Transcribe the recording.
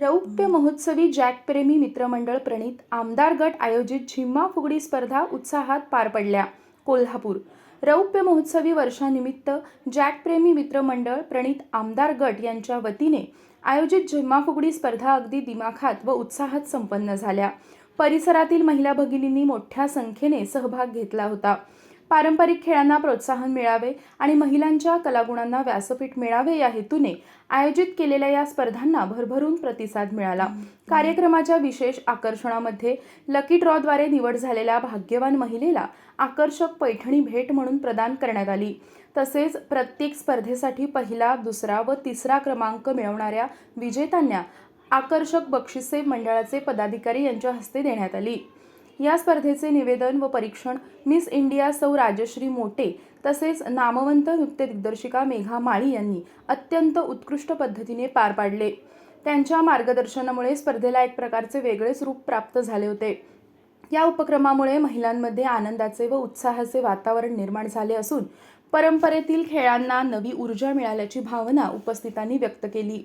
रौप्य महोत्सवी जॅकप्रेमी मित्रमंडळ प्रणित आमदार गट आयोजित झिम्मा फुगडी स्पर्धा उत्साहात पार पडल्या. कोल्हापूर. रौप्य महोत्सवी वर्षानिमित्त जॅकप्रेमी मित्रमंडळ प्रणित आमदार गट यांच्या वतीने आयोजित झिम्मा फुगडी स्पर्धा अगदी दिमाखात व उत्साहात संपन्न झाल्या. परिसरातील महिला भगिनींनी मोठ्या संख्येने सहभाग घेतला होता. पारंपरिक खेळांना प्रोत्साहन मिळावे आणि महिलांच्या कलागुणांना व्यासपीठ मिळावे या हेतूने आयोजित केलेल्या या स्पर्धांना भरभरून प्रतिसाद मिळाला. कार्यक्रमाच्या विशेष आकर्षणामध्ये लकी ड्रॉद्वारे निवड झालेल्या भाग्यवान महिलेला आकर्षक पैठणी भेट म्हणून प्रदान करण्यात आली. तसेच प्रत्येक स्पर्धेसाठी पहिला दुसरा व तिसरा क्रमांक मिळवणाऱ्या विजेत्यांना आकर्षक बक्षिसे मंडळाचे पदाधिकारी यांच्या हस्ते देण्यात आली. या स्पर्धेचे निवेदन व परीक्षण मिस इंडिया सौ राजश्री मोटे तसेच नामवंत नृत्य दिग्दर्शिका मेघा माळी यांनी अत्यंत उत्कृष्ट पद्धतीने पार पाडले. त्यांच्या मार्गदर्शनामुळे स्पर्धेला एक प्रकारचे वेगळेच रूप प्राप्त झाले होते. या उपक्रमामुळे महिलांमध्ये आनंदाचे व उत्साहाचे वातावरण निर्माण झाले असून परंपरेतील खेळांना नवी ऊर्जा मिळाल्याची भावना उपस्थितांनी व्यक्त केली.